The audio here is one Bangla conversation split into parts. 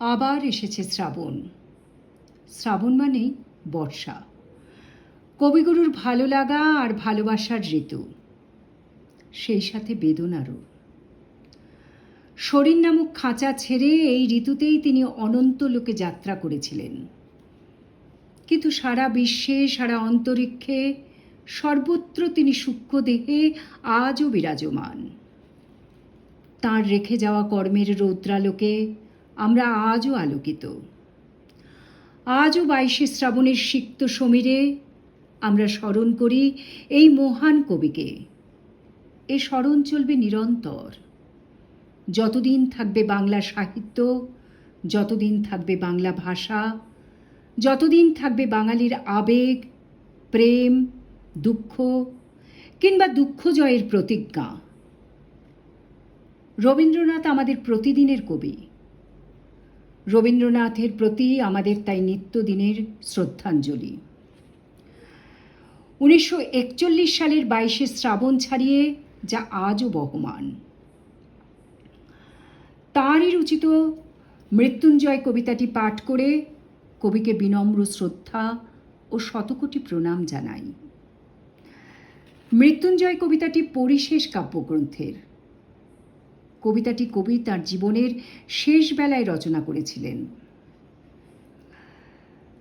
আবার এসেছে শ্রাবণ। শ্রাবণ মানেই বর্ষা। কবিগুরুর ভালো লাগা আর ভালোবাসার ঋতু। সেই সাথে বেদনারও। শরীর নামক খাঁচা ছেড়ে এই ঋতুতেই তিনি অনন্ত লোকে যাত্রা করেছিলেন। কিন্তু সারা বিশ্বে, সারা অন্তরিক্ষে সর্বত্র তিনি সূক্ষ্ম দেহে আজও বিরাজমান। তাঁর রেখে যাওয়া কর্মের রৌদ্রালোকে আমরা আজও আলোকিত। আজও বাইশে শ্রাবণের সিক্ত সমীরে আমরা স্মরণ করি এই মহান কবিকে। এ স্মরণ চলবে নিরন্তর। যতদিন থাকবে বাংলা সাহিত্য, যতদিন থাকবে বাংলা ভাষা, যতদিন থাকবে বাঙালির আবেগ, প্রেম, দুঃখ কিংবা দুঃখ জয়ের প্রতিজ্ঞা। রবীন্দ্রনাথ আমাদের প্রতিদিনের কবি। রবীন্দ্রনাথের প্রতি আমাদের তাই নিত্যদিনের শ্রদ্ধাঞ্জলি। উনিশশো একচল্লিশ সালের বাইশে শ্রাবণ ছাড়িয়ে যা আজও বহমান। তাঁরই রচিত মৃত্যুঞ্জয় কবিতাটি পাঠ করে কবিকে বিনম্র শ্রদ্ধা ও শতকোটি প্রণাম জানাই। মৃত্যুঞ্জয় কবিতাটি পরিশেষ কাব্যগ্রন্থের। কবিতাটি কবি তার জীবনের শেষ বেলায় রচনা করেছিলেন।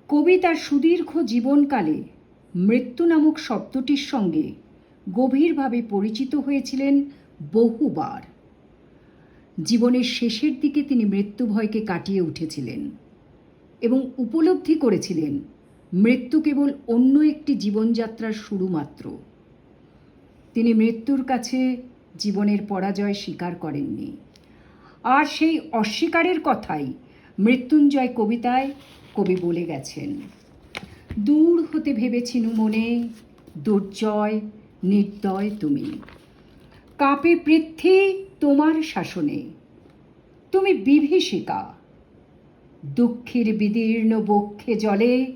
কবি তার সুদীর্ঘ জীবনকালে মৃত্যু নামক শব্দটির সঙ্গে গভীরভাবে পরিচিত হয়েছিলেন বহুবার। জীবনের শেষের দিকে তিনি মৃত্যু ভয়কে কাটিয়ে উঠেছিলেন এবং উপলব্ধি করেছিলেন মৃত্যু কেবল অন্য একটি জীবনযাত্রার শুরু মাত্র তিনি মৃত্যুর কাছে জীবনের পরাজয় স্বীকার করেননি। আর সেই অস্বীকারের কথাই মৃত্যুঞ্জয় কবিতায় কবি বলে গেছেন। দূর হতে ভেবেছিনু মনে, দুর্জয়, নির্দয় তুমি। কাপে পৃথ্বী তোমার শাসনে। তুমি বিভীষিকা। দুঃখের বিদীর্ণ বক্ষে জলে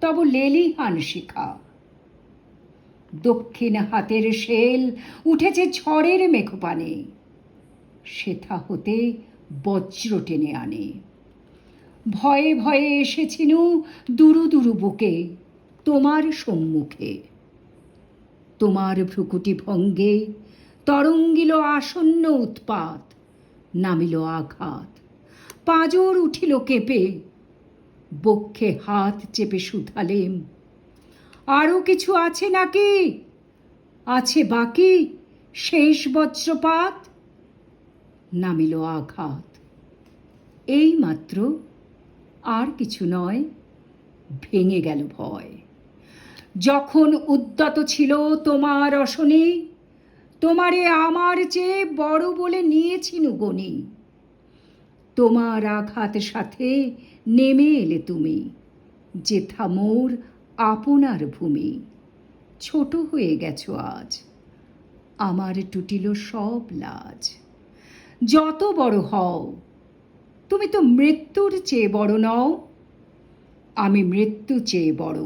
তব লেলিহান শিখা। দক্ষিণ হাতের শেল উঠেছে ঝড়ের মেঘপানে। সেথা হতে বজ্র টেনে আনে। ভয়ে ভয়ে এসেছিনু দুরু দুরু বুকে, তোমার সম্মুখে। তোমার ভ্রুকুটি ভঙ্গে তরঙ্গিল আসন্ন উৎপাত, নামিল আঘাত। পাজর উঠিল কেঁপে, বক্ষে হাত চেপে শুধালেম আরও কিছু আছে নাকি? আছে বাকি শেষ বজ্রপাত? নামিল আঘাত। এই মাত্র আর কিছু নয়, ভেঙে গেল ভয়। যখন উদ্যত ছিল তোমার অশনি, তোমারে আমার চেয়ে বড় বলে নিয়েছিনু গণি তোমার আঘাত সাথে নেমে এলে তুমি, যেথা মোর আপনার ভূমি। ছোট হয়ে গেছো আজ। আমার টুটিল সব লাজ। যত বড় হও, তুমি তো মৃত্যুর চেয়ে বড় নও। আমি মৃত্যু চেয়ে বড়।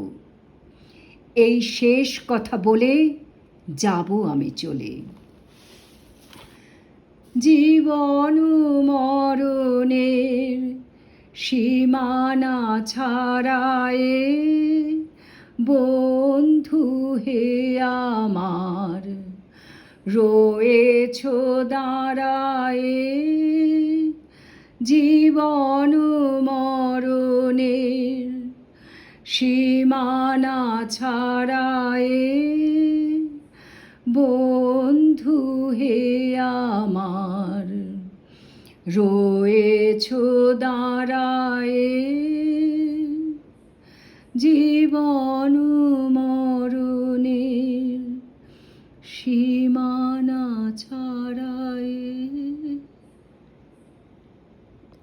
এই শেষ কথা বলে যাব আমি চলে। জীবন মরণের সীমানা ছাড়ায় বন্ধু হে আমার রয়েছ দাঁড়ায়। জীবন মরণের সীমানা ছাড়ায়। বন্ধু হে আমার রয়েছ দাঁড়ায়। জীবন শি